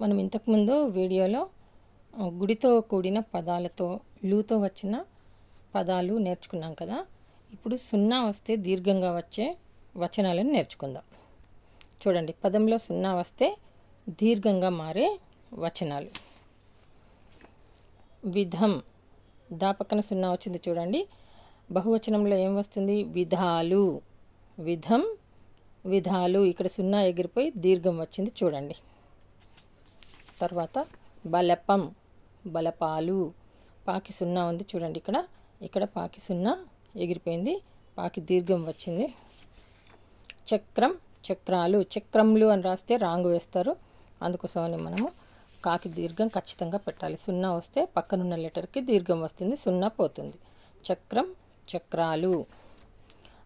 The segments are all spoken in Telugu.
మనం ఇంతకుముందు వీడియోలో గుడితో కూడిన పదాలతో లూతో వచ్చిన పదాలు నేర్చుకున్నాం కదా. ఇప్పుడు సున్నా వస్తే దీర్ఘంగా వచ్చే వచనాలను నేర్చుకుందాం. చూడండి పదంలో సున్నా వస్తే దీర్ఘంగా మారే వచనాలు. విధం. దా పక్కన సున్నా వచ్చింది చూడండి. బహువచనంలో ఏం వస్తుంది? విధాలు. విధం. విధాలు. ఇక్కడ సున్నా ఎగిరిపోయి దీర్ఘం వచ్చింది చూడండి. తర్వాత బలపం బలపాలు. పాకి సున్నా ఉంది చూడండి ఇక్కడ. ఇక్కడ పాకి సున్నా ఎగిరిపోయింది. పాకి దీర్ఘం వచ్చింది. చక్రం చక్రాలు. చక్రములు అని రాస్తే రాంగు వేస్తారు. అందుకోసమని మనము కాకి దీర్ఘం ఖచ్చితంగా పెట్టాలి. సున్నా వస్తే పక్కనున్న లెటర్కి దీర్ఘం వస్తుంది సున్నా పోతుంది. చక్రం చక్రాలు.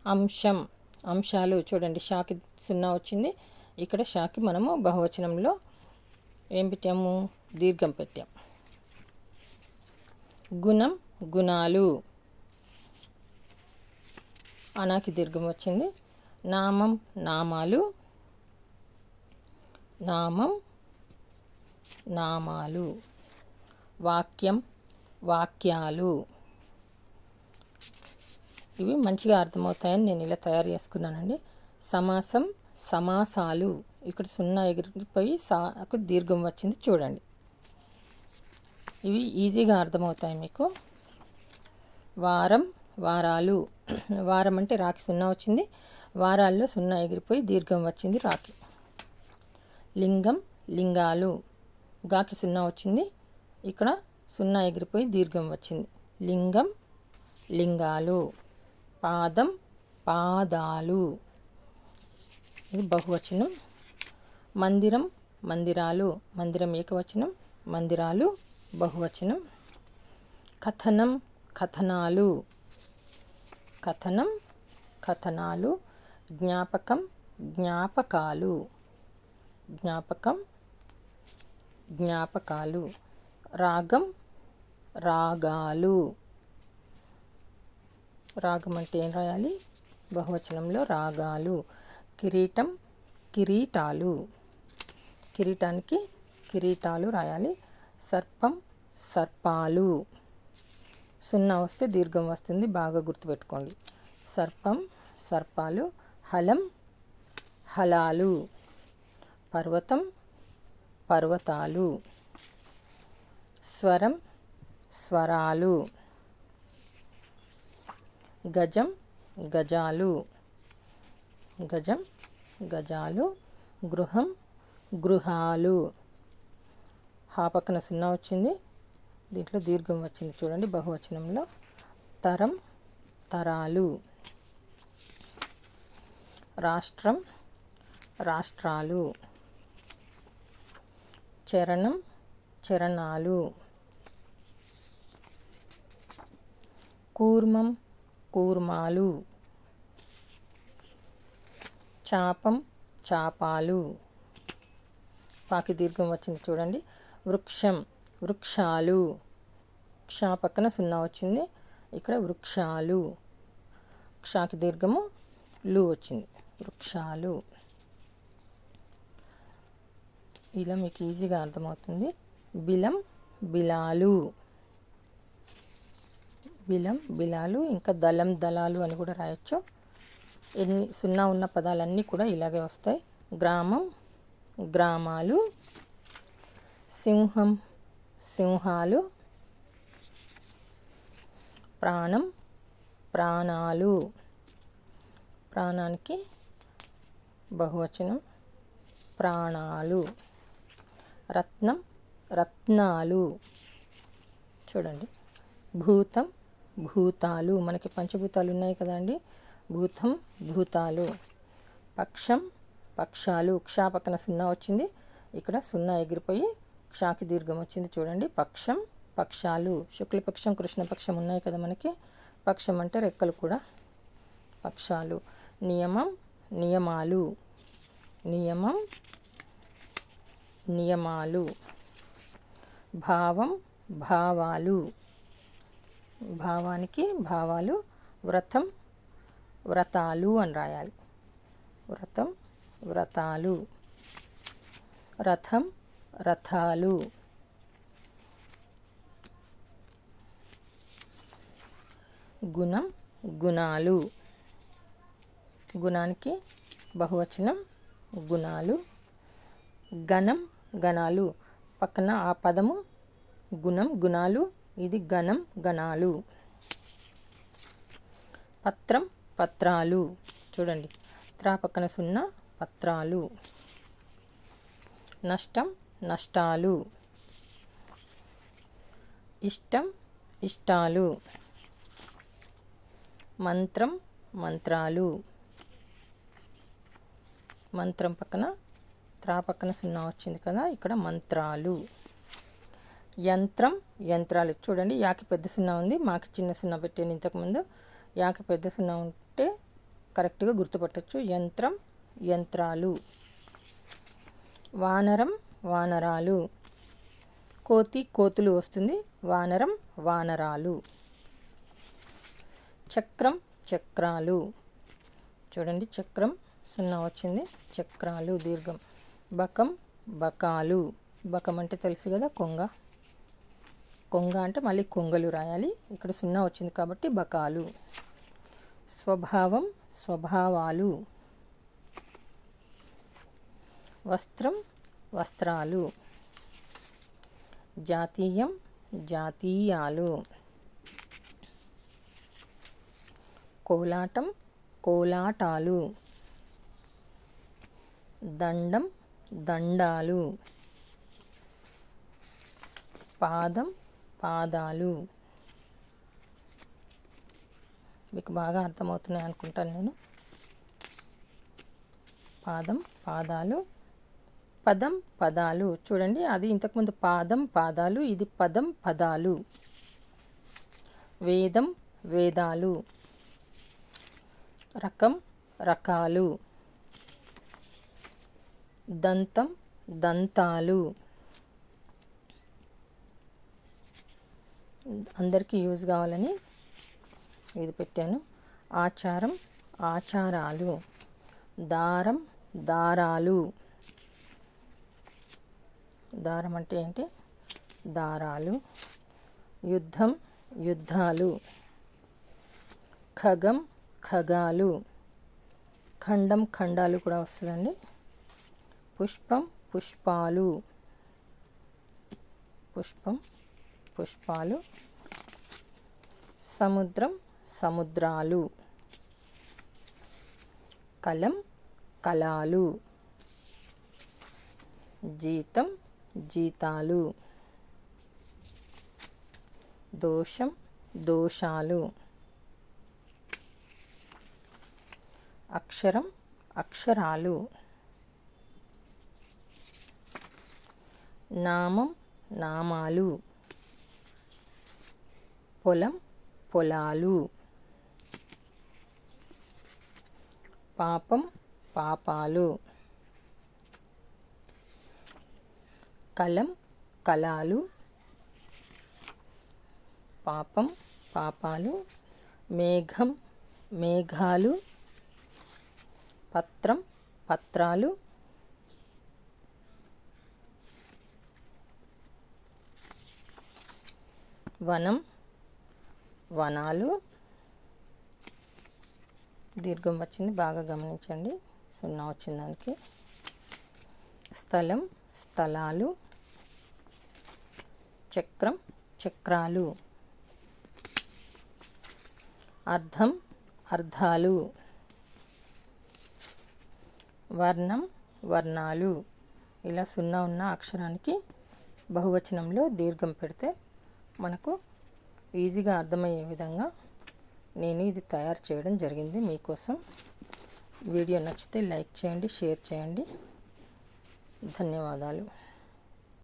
అంశం అంశాలు. చూడండి షాకి సున్నా వచ్చింది. ఇక్కడ షాకి మనము బహువచనంలో ఏం పెట్టాము? దీర్ఘం పెట్టాం. గుణం గుణాలు. అనాకి దీర్ఘం వచ్చింది. నామం నామాలు. నామం నామాలు. వాక్యం వాక్యాలు. ఇవి మంచిగా అర్థమవుతాయని నేను ఇలా తయారు చేసుకున్నానండి. సమాసం సమాసాలు. ఇక్కడ సున్నా ఎగిరిపోయి సాకు దీర్ఘం వచ్చింది చూడండి. ఇవి ఈజీగా అర్థమవుతాయి మీకు. వారం వారాలు. వారం అంటే రాకి సున్నా వచ్చింది. వారాల్లో సున్నా ఎగిరిపోయి దీర్ఘం వచ్చింది రాకి లింగం లింగాలు. గాకి సున్నా వచ్చింది. ఇక్కడ సున్నా ఎగిరిపోయి దీర్ఘం వచ్చింది. లింగం లింగాలు. పాదం పాదాలు. ఇది బహువచనం. మందిరం మందిరాలు మందిరం ఏకవచనం మందిరాలు బహువచనం. కథనం కథనాలు. కథనం కథనాలు జ్ఞాపకం జ్ఞాపకాలు. జ్ఞాపకం జ్ఞాపకాలు. రాగం రాగాలు. రాగం అంటే ఏం రాయాలి? బహువచనంలో రాగాలు. కిరీటం కిరీటాలు. కిరీటానికి కిరీటాలు రాయాలి. సర్పం సర్పాలు. సున్నా వస్తే దీర్ఘం వస్తుంది బాగా గుర్తుపెట్టుకోండి. సర్పం సర్పాలు హలం హలాలు. పర్వతం పర్వతాలు. స్వరం స్వరాలు. గజం గజాలు. గజం గజాలు. గృహం గృహాలు. హా పక్కన సున్నా వచ్చింది. దీంట్లో దీర్ఘం వచ్చింది. చూడండి బహువచనంలో. తరం తరాలు. రాష్ట్రం రాష్ట్రాలు. చరణం చరణాలు. కూర్మం కూర్మాలు. చాపం చాపాలు. పాకి దీర్ఘం వచ్చింది చూడండి. వృక్షం వృక్షాలు. క్షా పక్కన సున్నా వచ్చింది. ఇక్కడ వృక్షాలు. క్షాకి దీర్ఘము లు వచ్చింది. వృక్షాలు. ఇలా మీకు ఈజీగా అర్థమవుతుంది. బిలం బిలాలు. బిలం బిలాలు ఇంకా దళం దళాలు అని కూడా రాయొచ్చు. ఎన్ని సున్నా ఉన్న పదాలన్నీ కూడా ఇలాగే వస్తాయి. గ్రామం గ్రామాలు సింహం సింహాలు ప్రాణం ప్రాణాలు. ప్రాణానికి బహువచనం ప్రాణాలు. రత్నం రత్నాలు. చూడండి. భూతం భూతాలు. మనకి పంచభూతాలు ఉన్నాయి కదండి. భూతం భూతాలు. పక్షం పక్షాలు క్షా పక్కన సున్నా వచ్చింది. ఇక్కడ సున్నా ఎగిరిపోయి క్షాకి దీర్ఘం వచ్చింది చూడండి. పక్షం పక్షాలు శుక్లపక్షం కృష్ణపక్షం ఉన్నాయి కదా మనకి. పక్షం అంటే రెక్కలు కూడా. పక్షాలు నియమం నియమాలు. నియమం నియమాలు. భావం భావాలు. భావానికి భావాలు వ్రతం వ్రతాలు అని రాయాలి. వ్రతం వ్రతాలు. రథం రథాలు. గుణం గుణాలు. గుణానికి బహువచనం గుణాలు. గణం గణాలు పక్కన ఆ పదము గుణం గుణాలు. ఇది గణం గణాలు పత్రం పత్రాలు. చూడండి. త్రా పక్కన సున్నా పత్రాలు. నష్టం నష్టాలు. ఇష్టం ఇష్టాలు. మంత్రం మంత్రాలు. మంత్రం పక్కన త్రా పక్కన సున్నా వచ్చింది కదా ఇక్కడ మంత్రాలు. యంత్రం యంత్రాలు. చూడండి యాకి పెద్ద సున్నా ఉంది మాకి చిన్న సున్నా పెట్టాను ఇంతకుముందు యాకి పెద్ద సున్నా ఉంటే కరెక్ట్గా గుర్తుపట్టచ్చు. యంత్రం యంత్రాలు. వానరం వానరాలు. కోతి కోతులు వస్తుంది. వానరం వానరాలు. చక్రం చక్రాలు. చూడండి చక్రం సున్నా వచ్చింది. చక్రాలు దీర్ఘం. బకం బకాలు. బకం అంటే తెలుసు కదా కొంగ. కొంగ అంటే మళ్ళీ కొంగలు రాయాలి. ఇక్కడ సున్నా వచ్చింది కాబట్టి బకాలు. స్వభావం స్వభావాలు. వస్త్రం వస్త్రాలు. జాతీయం జాతీయాలు. కోలాటం కోలాటాలు. దండం దండాలు. పాదం పాదాలు. మీకు బాగా అర్థమవుతున్నాయి అనుకుంటాను నేను. పాదం పాదాలు. పదం పదాలు. చూడండి అది ఇంతకుముందు పాదం పాదాలు ఇది పదం పదాలు. వేదం వేదాలు. రకం రకాలు. దంతం దంతాలు. అందరికీ యూజ్ కావాలని ఇది పెట్టాను. ఆచారం ఆచారాలు. దారం దారాలు. దారం అంటే ఏంటి? దారాలు. యుద్ధం యుద్ధాలు. ఖగం ఖగాలు. ఖండం ఖండాలు కూడా వస్తుందండి. పుష్పం పుష్పాలు. పుష్పం పుష్పాలు. సముద్రం సముద్రాలు. కలం కళాలు. జీతం జీతాలు. దోషం దోషాలు. అక్షరం అక్షరాలు. నామం నామాలు. పొలం పొలాలు. పాపం పాపాలు. కలం కళాలు పాపం పాపాలు మేఘం మేఘాలు పత్రం పత్రాలు వనం వనాలు. దీర్ఘం వచ్చింది బాగా గమనించండి. సున్నా వచ్చిన దానికి. స్థలం స్థలాలు. చక్రం చక్రాలు. అర్థం అర్థాలు వర్ణం వర్ణాలు. ఇలా సున్నా ఉన్న అక్షరానికి బహువచనంలో దీర్ఘం పెడితే మనకు ఈజీగా అర్థమయ్యే విధంగా నేను ఇది తయారు చేయడం జరిగింది మీకోసం. వీడియో నచ్చితే లైక్ చేయండి షేర్ చేయండి. ధన్యవాదాలు.